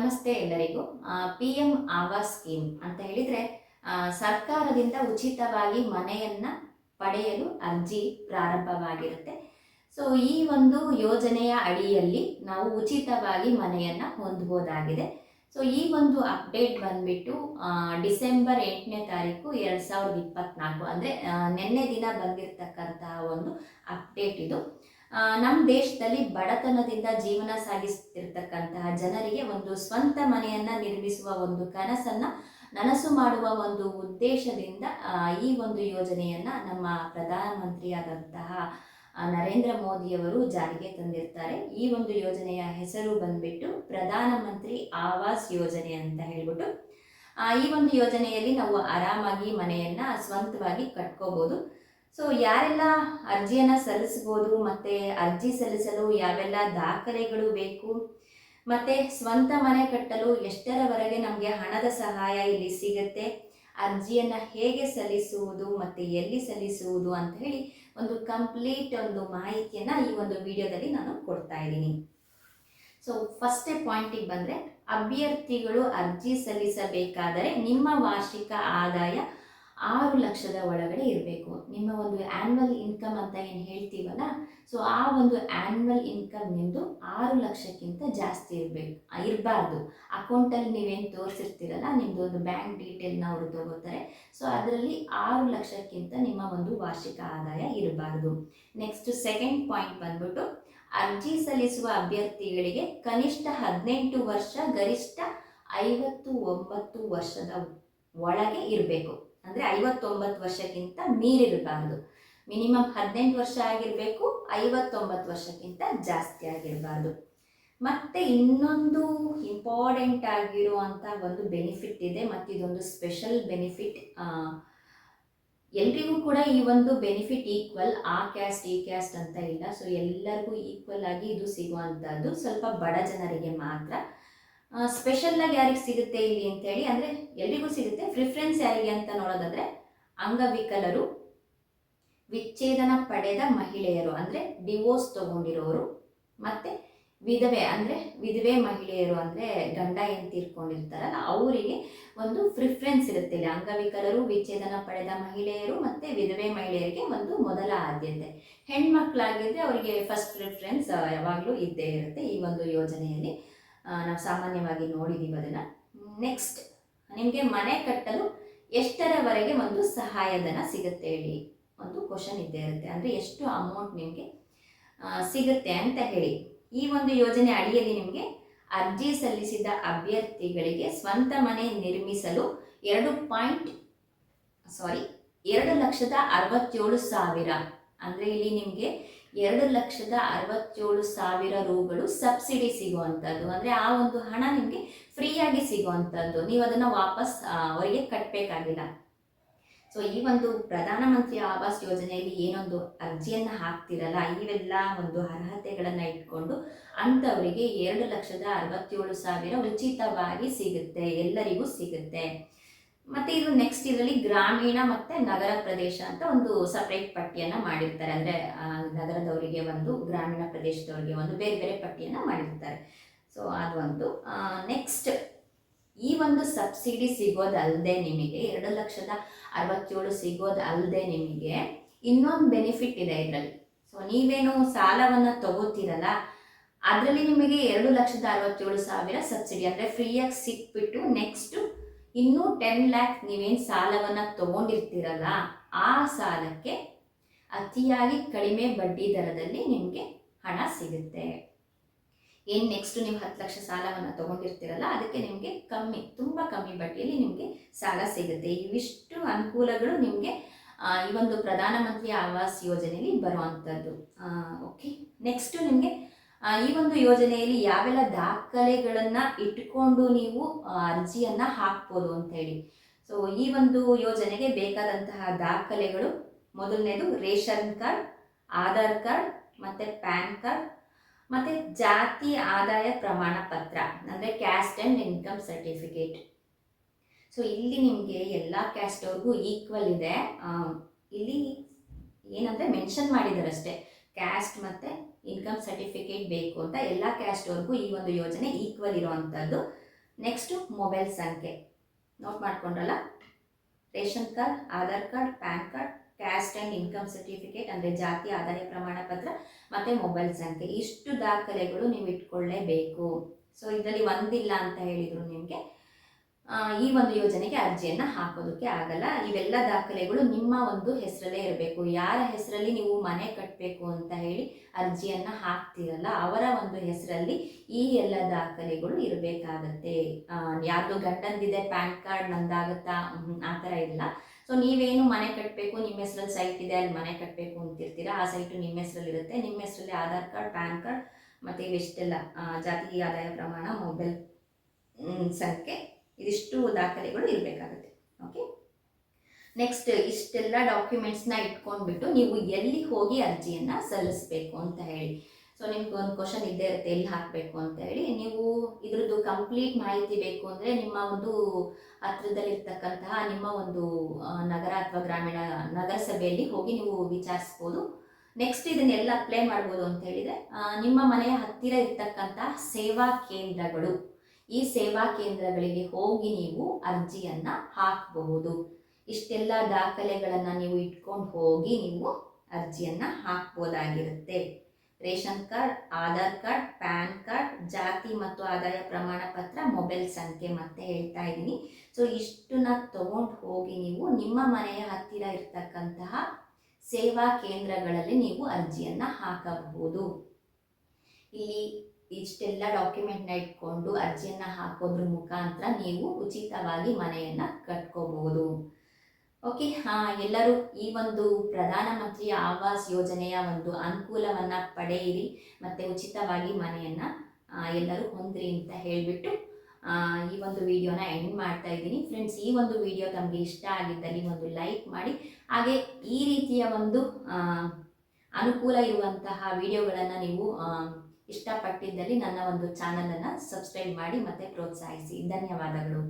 ನಮಸ್ತೆ ಎಲ್ಲರಿಗೂ. P M Awas scheme ಅಂತ ಹೇಳಿದರೆ ಸರ್ಕಾರದಿಂದ ಉಚಿತವಾಗಿ ಮನೆಯನ್ನ ಪಡೆಯಲು ಅರ್ಜಿ ಪ್ರಾರಂಭವಾಗಿರುತ್ತೆ. ಸೊ ಈ ಒಂದು ಯೋಜನೆಯ ಅಡಿಯಲ್ಲಿ ನಾವು ಉಚಿತವಾಗಿ ಮನೆಯನ್ನ ಹೊಂದಬಹುದಾಗಿದೆ ಸೊ ಈ ಒಂದು ಅಪ್ಡೇಟ್ ಬಂದ್ಬಿಟ್ಟು ಡಿಸೆಂಬರ್ ಎಂಟನೇ ತಾರೀಕು ಎರಡು ಸಾವಿರದ ಇಪ್ಪತ್ನಾಲ್ಕು. ಅಂದರೆ ನಿನ್ನೆ ದಿನ ಬಂದಿರತಕ್ಕಂತಹ ಒಂದು ಅಪ್ಡೇಟ್ ಇದು. ನಮ್ಮ ದೇಶದಲ್ಲಿ ಬಡತನದಿಂದ ಜೀವನ ಸಾಗಿಸುತ್ತಿರ್ತಕ್ಕಂತಹ ಜನರಿಗೆ ಒಂದು ಸ್ವಂತ ಮನೆಯನ್ನ ನಿರ್ಮಿಸುವ ಒಂದು ಕನಸನ್ನ ನನಸು ಮಾಡುವ ಒಂದು ಉದ್ದೇಶದಿಂದ ಈ ಒಂದು ಯೋಜನೆಯನ್ನ ನಮ್ಮ ಪ್ರಧಾನಮಂತ್ರಿಯಾದಂತಹ ನರೇಂದ್ರ ಮೋದಿಯವರು ಜಾರಿಗೆ ತಂದಿರ್ತಾರೆ. ಈ ಒಂದು ಯೋಜನೆಯ ಹೆಸರು ಬಂದ್ಬಿಟ್ಟು ಪ್ರಧಾನಮಂತ್ರಿ ಆವಾಸ್ ಯೋಜನೆ ಅಂತ ಹೇಳ್ಬಿಟ್ಟು ಈ ಒಂದು ಯೋಜನೆಯಲ್ಲಿ ನಾವು ಆರಾಮಾಗಿ ಮನೆಯನ್ನ ಸ್ವಂತವಾಗಿ ಕಟ್ಕೋಬಹುದು ಸೊ ಯಾರೆಲ್ಲ ಅರ್ಜಿಯನ್ನು ಸಲ್ಲಿಸ್ಬೋದು ಮತ್ತು ಅರ್ಜಿ ಸಲ್ಲಿಸಲು ಯಾವೆಲ್ಲ ದಾಖಲೆಗಳು ಬೇಕು? ಮತ್ತು ಸ್ವಂತ ಮನೆ ಕಟ್ಟಲು ಎಷ್ಟರವರೆಗೆ ನಮಗೆ ಹಣದ ಸಹಾಯ ಇಲ್ಲಿ ಸಿಗುತ್ತೆ? ಅರ್ಜಿಯನ್ನು ಹೇಗೆ ಸಲ್ಲಿಸುವುದು ಮತ್ತು ಎಲ್ಲಿ ಸಲ್ಲಿಸುವುದು ಅಂತ ಹೇಳಿ ಒಂದು ಕಂಪ್ಲೀಟ್ ಒಂದು ಮಾಹಿತಿಯನ್ನು ಈ ಒಂದು ವಿಡಿಯೋದಲ್ಲಿ ನಾನು ಕೊಡ್ತಾ ಇದ್ದೀನಿ. ಸೊ ಫಸ್ಟೇ ಪಾಯಿಂಟಿಗೆ ಬಂದರೆ, ಅಭ್ಯರ್ಥಿಗಳು ಅರ್ಜಿ ಸಲ್ಲಿಸಬೇಕಾದರೆ ನಿಮ್ಮ ವಾರ್ಷಿಕ ಆದಾಯ ಆರು ಲಕ್ಷದ ಒಳಗಡೆ ಇರಬೇಕು. ನಿಮ್ಮ ಒಂದು ಆ್ಯನ್ವಲ್ ಇನ್ಕಮ್ ಅಂತ ಏನು ಹೇಳ್ತೀವಲ್ಲ ಸೊ ಆ ಒಂದು ಆ್ಯನ್ವಲ್ ಇನ್ಕಮ್ ನಿಮ್ಮದು ಆರು ಲಕ್ಷಕ್ಕಿಂತ ಜಾಸ್ತಿ ಇರಬೇಕು ಇರಬಾರ್ದು. ಅಕೌಂಟಲ್ಲಿ ನೀವೇನು ತೋರಿಸಿರ್ತೀರಲ್ಲ ನಿಮ್ಮದು ಒಂದು ಬ್ಯಾಂಕ್ ಡೀಟೇಲ್ನ ಅವರು ತಗೋತಾರೆ. ಸೊ ಅದರಲ್ಲಿ ಆರು ಲಕ್ಷಕ್ಕಿಂತ ನಿಮ್ಮ ಒಂದು ವಾರ್ಷಿಕ ಆದಾಯ ಇರಬಾರ್ದು. ನೆಕ್ಸ್ಟ್ ಸೆಕೆಂಡ್ ಪಾಯಿಂಟ್ ಬಂದ್ಬಿಟ್ಟು, ಅರ್ಜಿ ಸಲ್ಲಿಸುವ ಅಭ್ಯರ್ಥಿಗಳಿಗೆ ಕನಿಷ್ಠ ಹದಿನೆಂಟು ವರ್ಷ, ಗರಿಷ್ಠ ಐವತ್ತು ಒಂಬತ್ತು ವರ್ಷದ ಒಳಗೆ ಇರಬೇಕು. ಅಂದರೆ ಐವತ್ತೊಂಬತ್ತು ವರ್ಷಕ್ಕಿಂತ ಮೀರಿರಬಾರ್ದು. ಮಿನಿಮಮ್ ಹದಿನೆಂಟು ವರ್ಷ ಆಗಿರಬೇಕು, ಐವತ್ತೊಂಬತ್ತು ವರ್ಷಕ್ಕಿಂತ ಜಾಸ್ತಿ ಆಗಿರಬಾರ್ದು. ಮತ್ತೆ ಇನ್ನೊಂದು ಇಂಪಾರ್ಟೆಂಟ್ ಆಗಿರುವಂಥ ಒಂದು ಬೆನಿಫಿಟ್ ಇದೆ, ಮತ್ತು ಇದೊಂದು ಸ್ಪೆಷಲ್ ಬೆನಿಫಿಟ್ ಎಲ್ರಿಗೂ ಕೂಡ ಈ ಒಂದು ಬೆನಿಫಿಟ್ ಈಕ್ವಲ್ ಆ ಕ್ಯಾಸ್ಟ್ ಈ ಕ್ಯಾಸ್ಟ್ ಅಂತ ಇಲ್ಲ. ಸೊ ಎಲ್ಲರಿಗೂ ಈಕ್ವಲ್ ಆಗಿ ಇದು ಸಿಗುವಂಥದ್ದು. ಸ್ವಲ್ಪ ಬಡ ಜನರಿಗೆ ಮಾತ್ರ. ಸ್ಪೆಷಲ್ ಆಗಿ ಯಾರಿಗೆ ಸಿಗುತ್ತೆ ಇಲ್ಲಿ ಅಂತೇಳಿ, ಅಂದರೆ ಎಲ್ರಿಗೂ ಸಿಗುತ್ತೆ. ಪ್ರಿಫರೆನ್ಸ್ ಯಾರಿಗೆ ಅಂತ ನೋಡೋದಾದರೆ ಅಂಗವಿಕಲರು, ವಿಚ್ಛೇದನ ಪಡೆದ ಮಹಿಳೆಯರು, ಅಂದರೆ ಡಿವೋರ್ಸ್ ತಗೊಂಡಿರೋರು, ಮತ್ತೆ ವಿಧವೆ, ಅಂದರೆ ವಿಧವೆ ಮಹಿಳೆಯರು, ಅಂದರೆ ಗಂಡ ಏನು ತೀರ್ಕೊಂಡಿರ್ತಾರಲ್ಲ ಅವರಿಗೆ ಒಂದು ಪ್ರಿಫರೆನ್ಸ್ ಇರುತ್ತೆ ಇಲ್ಲಿ. ಅಂಗವಿಕಲರು, ವಿಚ್ಛೇದನ ಪಡೆದ ಮಹಿಳೆಯರು, ಮತ್ತು ವಿಧವೆ ಮಹಿಳೆಯರಿಗೆ ಒಂದು ಮೊದಲ ಆದ್ಯತೆ. ಹೆಣ್ಮಕ್ಳಾಗಿದ್ದರೆ ಅವರಿಗೆ ಫಸ್ಟ್ ಪ್ರಿಫರೆನ್ಸ್ ಯಾವಾಗಲೂ ಇದ್ದೇ ಇರುತ್ತೆ ಈ ಒಂದು ಯೋಜನೆಯಲ್ಲಿ. ನಾವು ಸಾಮಾನ್ಯವಾಗಿ ನೋಡಿದ್ದೀವಿ ಅದನ್ನು. ನೆಕ್ಸ್ಟ್ ನಿಮಗೆ ಮನೆ ಕಟ್ಟಲು ಎಷ್ಟರವರೆಗೆ ಒಂದು ಸಹಾಯಧನ ಸಿಗುತ್ತೆ ಹೇಳಿ ಒಂದು ಕ್ವಶನ್ ಇದ್ದೇ ಇರುತ್ತೆ. ಅಂದರೆ ಎಷ್ಟು ಅಮೌಂಟ್ ನಿಮಗೆ ಸಿಗುತ್ತೆ ಅಂತ ಹೇಳಿ. ಈ ಒಂದು ಯೋಜನೆ ಅಡಿಯಲ್ಲಿ ನಿಮಗೆ ಅರ್ಜಿ ಸಲ್ಲಿಸಿದ ಅಭ್ಯರ್ಥಿಗಳಿಗೆ ಸ್ವಂತ ಮನೆ ನಿರ್ಮಿಸಲು ಎರಡು ಪಾಯಿಂಟ್ ಸಾರಿ ಎರಡು ಲಕ್ಷದ ಅರವತ್ತೇಳು ಸಾವಿರ. ಅಂದರೆ ಇಲ್ಲಿ ನಿಮಗೆ ಎರಡು ಲಕ್ಷದ ಅರವತ್ತೇಳು ಸಾವಿರ ರೂಗಳು ಸಬ್ಸಿಡಿ ಸಿಗುವಂಥದ್ದು. ಅಂದರೆ ಆ ಒಂದು ಹಣ ನಿಮಗೆ ಫ್ರೀಯಾಗಿ ಸಿಗುವಂಥದ್ದು. ನೀವು ಅದನ್ನು ವಾಪಸ್ ಅವರಿಗೆ ಕಟ್ಟಬೇಕಾಗಿಲ್ಲ ಸೊ ಈ ಒಂದು ಪ್ರಧಾನಮಂತ್ರಿ ಆವಾಸ್ ಯೋಜನೆಯಲ್ಲಿ ಏನೊಂದು ಅರ್ಜಿಯನ್ನು ಹಾಕ್ತಿರಲ್ಲ, ಇವೆಲ್ಲ ಒಂದು ಅರ್ಹತೆಗಳನ್ನು ಇಟ್ಕೊಂಡು ಅಂಥವರಿಗೆ ಎರಡು ಲಕ್ಷದ ಅರವತ್ತೇಳು ಸಾವಿರ ಉಚಿತವಾಗಿ ಸಿಗುತ್ತೆ, ಎಲ್ಲರಿಗೂ ಸಿಗುತ್ತೆ. ಮತ್ತು ಇದು ನೆಕ್ಸ್ಟ್ ಇದರಲ್ಲಿ ಗ್ರಾಮೀಣ ಮತ್ತು ನಗರ ಪ್ರದೇಶ ಅಂತ ಒಂದು ಸಪ್ರೇಟ್ ಪಟ್ಟಿಯನ್ನು ಮಾಡಿರ್ತಾರೆ. ಅಂದರೆ ನಗರದವರಿಗೆ ಒಂದು, ಗ್ರಾಮೀಣ ಪ್ರದೇಶದವರಿಗೆ ಒಂದು, ಬೇರೆ ಬೇರೆ ಪಟ್ಟಿಯನ್ನು ಮಾಡಿರ್ತಾರೆ. ಸೊ ಅದೊಂದು ನೆಕ್ಸ್ಟ್ ಈ ಒಂದು ಸಬ್ಸಿಡಿ ಸಿಗೋದಲ್ಲದೆ ನಿಮಗೆ ಎರಡು ಲಕ್ಷದ ಅರವತ್ತೇಳು ಸಿಗೋದಲ್ಲದೆ ನಿಮಗೆ ಇನ್ನೊಂದು ಬೆನಿಫಿಟ್ ಇದೆ ಇದರಲ್ಲಿ. ಸೊ ನೀವೇನು ಸಾಲವನ್ನು ತಗೋತೀರಲ್ಲ, ಅದರಲ್ಲಿ ನಿಮಗೆ ಎರಡು ಲಕ್ಷದ ಅರವತ್ತೇಳು ಸಾವಿರ ಸಬ್ಸಿಡಿ, ಅಂದರೆ ಫ್ರೀಯಾಗಿ ಸಿಕ್ಬಿಟ್ಟು ನೆಕ್ಸ್ಟು ಇನ್ನೂ ಟೆನ್ ಲ್ಯಾಕ್ ನೀವೇನು ಸಾಲವನ್ನು ತಗೊಂಡಿರ್ತೀರಲ್ಲ, ಆ ಸಾಲಕ್ಕೆ ಅತಿಯಾಗಿ ಕಡಿಮೆ ಬಡ್ಡಿ ದರದಲ್ಲಿ ನಿಮಗೆ ಹಣ ಸಿಗುತ್ತೆ. ಏನು ನೆಕ್ಸ್ಟ್ ನೀವು ಹತ್ತು ಲಕ್ಷ ಸಾಲವನ್ನು ತಗೊಂಡಿರ್ತೀರಲ್ಲ, ಅದಕ್ಕೆ ನಿಮಗೆ ಕಮ್ಮಿ, ತುಂಬ ಕಮ್ಮಿ ಬಡ್ಡಿಯಲ್ಲಿ ನಿಮಗೆ ಸಾಲ ಸಿಗುತ್ತೆ. ಇವಿಷ್ಟು ಅನುಕೂಲಗಳು ನಿಮಗೆ ಈ ಒಂದು ಪ್ರಧಾನಮಂತ್ರಿ ಆವಾಸ್ ಯೋಜನೆಯಲ್ಲಿ ಬರುವಂಥದ್ದು ಓಕೆ ನೆಕ್ಸ್ಟು ನಿಮಗೆ ಈ ಒಂದು ಯೋಜನೆಯಲ್ಲಿ ಯಾವೆಲ್ಲ ದಾಖಲೆಗಳನ್ನು ಇಟ್ಕೊಂಡು ನೀವು ಅರ್ಜಿಯನ್ನು ಹಾಕ್ಬೋದು ಅಂತ ಹೇಳಿ ಸೊ ಈ ಒಂದು ಯೋಜನೆಗೆ ಬೇಕಾದಂತಹ ದಾಖಲೆಗಳು, ಮೊದಲನೇದು ರೇಷನ್ ಕಾರ್ಡ್, ಆಧಾರ್ ಕಾರ್ಡ್, ಮತ್ತು ಪ್ಯಾನ್ ಕಾರ್ಡ್, ಮತ್ತು ಜಾತಿ ಆದಾಯ ಪ್ರಮಾಣ ಪತ್ರ, ಅಂದರೆ caste and income certificate. So ಇಲ್ಲಿ ನಿಮಗೆ ಎಲ್ಲ ಕ್ಯಾಸ್ಟ್ ಅವ್ರಿಗೂ ಈಕ್ವಲ್ ಇದೆ. ಇಲ್ಲಿ ಏನಂದರೆ ಮೆನ್ಷನ್ ಮಾಡಿದ್ದಾರೆ ಅಷ್ಟೇ ಕ್ಯಾಸ್ಟ್ ಮತ್ತು ಇನ್ಕಮ್ ಸರ್ಟಿಫಿಕೇಟ್ ಬೇಕು ಅಂತ ಎಲ್ಲ ಕ್ಯಾಸ್ಟ್ ಅವ್ರಿಗೂ ಈ ಒಂದು ಯೋಜನೆ ಈಕ್ವಲ್ ಇರುವಂಥದ್ದು ನೆಕ್ಸ್ಟು ಮೊಬೈಲ್ ಸಂಖ್ಯೆ. Note ಮಾಡ್ಕೊಂಡ್ರಲ್ಲ? Ration card, Aadhaar card, pan card caste and income certificate ಅಂದರೆ ಜಾತಿ, ಆದಾಯ, ಪ್ರಮಾಣ ಪತ್ರ ಮತ್ತು ಮೊಬೈಲ್ ಸಂಖ್ಯೆ. ಇಷ್ಟು ದಾಖಲೆಗಳು ನೀವು ಇಟ್ಕೊಳ್ಳೇಬೇಕು ಸೊ ಇದರಲ್ಲಿ ಒಂದಿಲ್ಲ ಅಂತ ಹೇಳಿದರು ನಿಮಗೆ. ಈ ಒಂದು ಯೋಜನೆಗೆ ಅರ್ಜಿಯನ್ನು ಹಾಕೋದಕ್ಕೆ ಆಗಲ್ಲ. ಇವೆಲ್ಲ ದಾಖಲೆಗಳು ನಿಮ್ಮ ಒಂದು ಹೆಸರಲ್ಲೇ ಇರಬೇಕು. ಯಾರ ಹೆಸರಲ್ಲಿ ನೀವು ಮನೆ ಕಟ್ಟಬೇಕು ಅಂತ ಹೇಳಿ ಅರ್ಜಿಯನ್ನು ಹಾಕ್ತಿರಲ್ಲ, ಅವರ ಒಂದು ಹೆಸರಲ್ಲಿ ಈ ಎಲ್ಲ ದಾಖಲೆಗಳು ಇರಬೇಕಾಗತ್ತೆ. ಯಾರ್ದು ಗಂಡಂದಿದೆ, ಪ್ಯಾನ್ ಕಾರ್ಡ್ ನಂದಾಗುತ್ತಾ? ಆ ಥರ ಇಲ್ಲ. ಸೊ, ನೀವೇನು ಮನೆ ಕಟ್ಟಬೇಕು ನಿಮ್ಮ ಹೆಸರಲ್ಲಿ ಸೈಟ್ ಇದೆ, ಅಲ್ಲಿ ಮನೆ ಕಟ್ಟಬೇಕು ಅಂತಿರ್ತೀರಾ? ಆ ಸೈಟು ನಿಮ್ಮ ಹೆಸರಲ್ಲಿ ಇರುತ್ತೆ. ನಿಮ್ಮ ಹೆಸರಲ್ಲಿ ಆಧಾರ್ ಕಾರ್ಡ್, ಪ್ಯಾನ್ ಕಾರ್ಡ್, ಮತ್ತು ಇವೆಷ್ಟೆಲ್ಲ ಜಾತಿ ಆದಾಯ ಪ್ರಮಾಣ, ಮೊಬೈಲ್ ಸಂಖ್ಯೆ ಇದಿಷ್ಟು ದಾಖಲೆಗಳು ಇರಬೇಕಾಗುತ್ತೆ. ಓಕೆ ನೆಕ್ಸ್ಟ್ ಇಷ್ಟೆಲ್ಲ ಡಾಕ್ಯುಮೆಂಟ್ಸ್ನ ಇಟ್ಕೊಂಡ್ಬಿಟ್ಟು ನೀವು ಎಲ್ಲಿ ಹೋಗಿ ಅರ್ಜಿಯನ್ನು ಸಲ್ಲಿಸಬೇಕು ಅಂತ ಹೇಳಿ. ಸೊ ನಿಮ್ಗೆ ಒಂದು ಕ್ವಶನ್ ಇದ್ದೇ ಇರುತ್ತೆ, ಎಲ್ಲಿ ಹಾಕಬೇಕು ಅಂತ ಹೇಳಿ. ನೀವು ಇದ್ರದ್ದು ಕಂಪ್ಲೀಟ್ ಮಾಹಿತಿ ಬೇಕು ಅಂದರೆ ನಿಮ್ಮ ಒಂದು ಹತ್ರದಲ್ಲಿರ್ತಕ್ಕಂತಹ ನಿಮ್ಮ ಒಂದು ನಗರ ಅಥವಾ ಗ್ರಾಮೀಣ, ನಗರಸಭೆಯಲ್ಲಿ ಹೋಗಿ ನೀವು ವಿಚಾರಿಸ್ಬೋದು. ನೆಕ್ಸ್ಟ್ ಇದನ್ನೆಲ್ಲ ಅಪ್ಲೈ ಮಾಡ್ಬೋದು ಅಂತ ಹೇಳಿದರೆ ನಿಮ್ಮ ಮನೆಯ ಹತ್ತಿರ ಇರ್ತಕ್ಕಂತಹ ಸೇವಾ ಕೇಂದ್ರಗಳು. ಈ ಸೇವಾ ಕೇಂದ್ರಗಳಿಗೆ ಹೋಗಿ ನೀವು ಅರ್ಜಿಯನ್ನು ಹಾಕಬಹುದು. ಇಷ್ಟೆಲ್ಲ ದಾಖಲೆಗಳನ್ನು ನೀವು ಇಟ್ಕೊಂಡು ಹೋಗಿ ನೀವು ಅರ್ಜಿಯನ್ನು ಹಾಕ್ಬೋದಾಗಿರುತ್ತೆ. Ration card, Aadhaar card, pan card, ಜಾತಿ ಮತ್ತು ಆದಾಯ ಪ್ರಮಾಣ ಪತ್ರ, ಮೊಬೈಲ್ ಸಂಖ್ಯೆ ಮತ್ತೆ ಹೇಳ್ತಾ ಇದ್ದೀನಿ. ಸೊ ಇಷ್ಟನ್ನ ತಗೊಂಡು ಹೋಗಿ ನೀವು ನಿಮ್ಮ ಮನೆಯ ಹತ್ತಿರ ಇರ್ತಕ್ಕಂತಹ ಸೇವಾ ಕೇಂದ್ರಗಳಲ್ಲಿ ನೀವು ಅರ್ಜಿಯನ್ನು ಹಾಕಬಹುದು. ಇಲ್ಲಿ ಇಷ್ಟೆಲ್ಲ ಡಾಕ್ಯುಮೆಂಟ್ನ ಇಟ್ಕೊಂಡು ಅರ್ಜಿಯನ್ನು ಹಾಕೋದ್ರ ಮುಖಾಂತರ ನೀವು ಉಚಿತವಾಗಿ ಮನೆಯನ್ನು ಕಟ್ಕೋಬಹುದು. ಓಕೆ ಎಲ್ಲರೂ ಈ ಒಂದು ಪ್ರಧಾನಮಂತ್ರಿ ಆವಾಸ್ ಯೋಜನೆಯ ಒಂದು ಅನುಕೂಲವನ್ನು ಪಡೆಯಿರಿ, ಮತ್ತು ಉಚಿತವಾಗಿ ಮನೆಯನ್ನು ಎಲ್ಲರೂ ಹೊಂದ್ರಿ ಅಂತ ಹೇಳಿಬಿಟ್ಟು ಈ ಒಂದು ವಿಡಿಯೋನ ಎಂಡ್ ಮಾಡ್ತಾ ಇದ್ದೀನಿ. ಫ್ರೆಂಡ್ಸ್ ಈ ಒಂದು ವಿಡಿಯೋ ತಮಗೆ ಇಷ್ಟ ಆಗಿದ್ದಲ್ಲಿ ಒಂದು ಲೈಕ್ ಮಾಡಿ, ಹಾಗೆ ಈ ರೀತಿಯ ಒಂದು ಅನುಕೂಲ ಇರುವಂತಹ ವಿಡಿಯೋಗಳನ್ನು ನೀವು ಇಷ್ಟಪಟ್ಟಿದ್ದಲ್ಲಿ ನನ್ನ ಒಂದು ಚಾನಲನ್ನು ಸಬ್ಸ್ಕ್ರೈಬ್ ಮಾಡಿ ಮತ್ತು ಪ್ರೋತ್ಸಾಹಿಸಿ. ಧನ್ಯವಾದಗಳು.